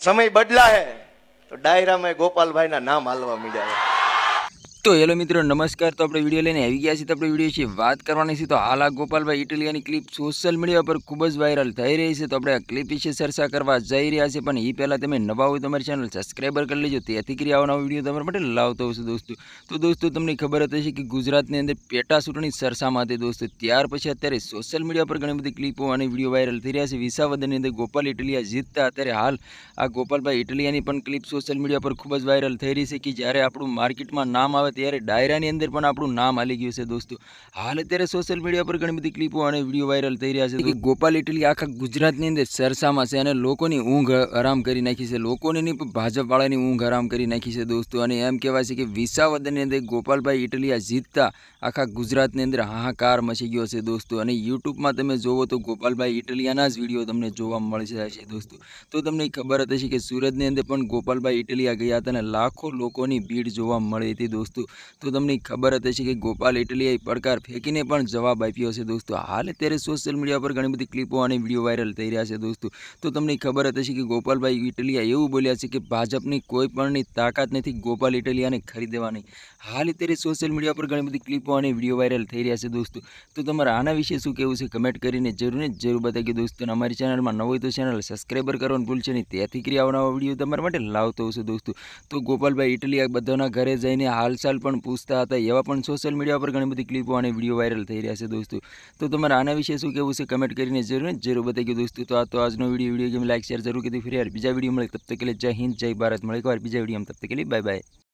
સમય બદલા હે તો ડાયરામાં ગોપાલભાઈના નામ હાલવા મીડ્યા તો હેલો મિત્રો, નમસ્કાર. તો આપણે વીડિયો લઈને આવી ગયા છીએ. તો આપણે વીડિયો છે વાત કરવાની છે. તો હાલા ગોપાલભાઈ ઇટાલિયાની ક્લિપ સોશિયલ મીડિયા પર ખૂબ જ વાયરલ થઈ રહી છે. તો આપણે આ ક્લિપ વિશે ચર્ચા કરવા જઈ રહ્યા છે પણ એ પહેલાં તમે નવા હોય તમારી ચેનલ સબસ્ક્રાઈબર કરી લેજો. તેથી કરી આવવાનો વીડિયો તમારા માટે લાવતો હશે દોસ્તો. તો દોસ્તો, તમને ખબર જ હશે કે ગુજરાતની અંદર પેટા ચૂંટણી સરસામાં હતી, દોસ્તો. ત્યાર પછી અત્યારે સોશિયલ મીડિયા પર ઘણી બધી ક્લિપો અને વીડિયો વાયરલ થઈ રહ્યા છે. વિસાવદનની અંદર ગોપાલ ઇટલિયા જીતતા અત્યારે હાલ આ ગોપાલભાઈ ઇટલિયાની પણ ક્લિપ સોશિયલ મીડિયા પર ખૂબ જ વાયરલ થઈ રહી છે કે જ્યારે આપણું માર્કેટમાં નામ આવે ત્યારે ડાયરાની અંદર પણ આપણું નામ હાલી ગયું છે દોસ્તો. હાલ અત્યારે સોશિયલ મીડિયા પર ઘણી બધી ક્લિપો અને વીડિયો વાયરલ થઈ રહ્યા છે. કે ગોપાલ ઇટલી આખા ગુજરાતની અંદર સરસામાં છે અને લોકોની ઊંઘ આરામ કરી નાખી છે. લોકોની નહીં ભાજપવાળાની ઊંઘ આરામ કરી નાખી છે દોસ્તો. અને એમ કહેવાય છે કે વિસાવદનની અંદર ગોપાલભાઈ ઇટલિયા જીતતા આખા ગુજરાતની અંદર હાહાકાર મચી ગયો છે દોસ્તો. અને યુટ્યુબમાં તમે જોવો તો ગોપાલભાઈ ઇટલિયાના જ વીડિયો તમને જોવા મળશે છે દોસ્તો. તો તમને ખબર હતી કે સુરતની અંદર પણ ગોપાલભાઈ ઇટલિયા ગયા હતા અને લાખો લોકોની ભીડ જોવા મળી હતી દોસ્તો. તો તમને ખબર હતી કે ગોપાલ ઇટલીએ પડકાર ફેંકીને પણ જવાબ આપ્યો છે દોસ્તો. હાલ અત્યારે સોશિયલ મીડિયા પર ઘણી બધી ક્લિપો અને વીડિયો વાયરલ થઈ રહ્યા છે દોસ્તો. તો તમને ખબર હતી કે ગોપાલભાઈ ઇટલિયા એવું બોલ્યા છે કે ભાજપની કોઈ પણની તાકાત નથી ગોપાલ ઇટલિયાને ખરીદવાની. હાલ અત્યારે સોશિયલ મીડિયા પર ઘણી બધી ક્લિપો અને વીડિયો વાયરલ થઈ રહ્યા છે દોસ્તો. તો તમારે આના વિશે શું કહેવું છે? કમેન્ટ કરીને જરૂર ને જરૂર બતાવી દોસ્તો. અમારી ચેનલમાં નવો તો ચેનલ સબસ્ક્રાઈબર કરવાનું ભૂલશે નહીં. ત્યાંથી ક્રિયા આવનારા વીડિયો તમારા માટે લાવતો હશે દોસ્તો. તો ગોપાલભાઈ ઇટલી બધાના ઘરે જઈને સવાલ પણ પૂછતા હતા. એવા પણ સોશિયલ મીડિયા પર ઘણી બધી ક્લિપો અને વીડિયો વાયરલ થઈ રહ્યા છે દોસ્તો. તો તમારે આના વિશે શું કહેવું છે કમેન્ટ કરીને જરૂર જરૂર બતાવી ગયું દોસ્તો. તો આ તો આજનો video video game like share જરૂર કીધું. ફરી યાર બીજા વીડિયો મળે. તબ તક જય હિન્દ, જય ભારત. મળે એકવાર બીજા વીડિયો તબ તક બાય બાય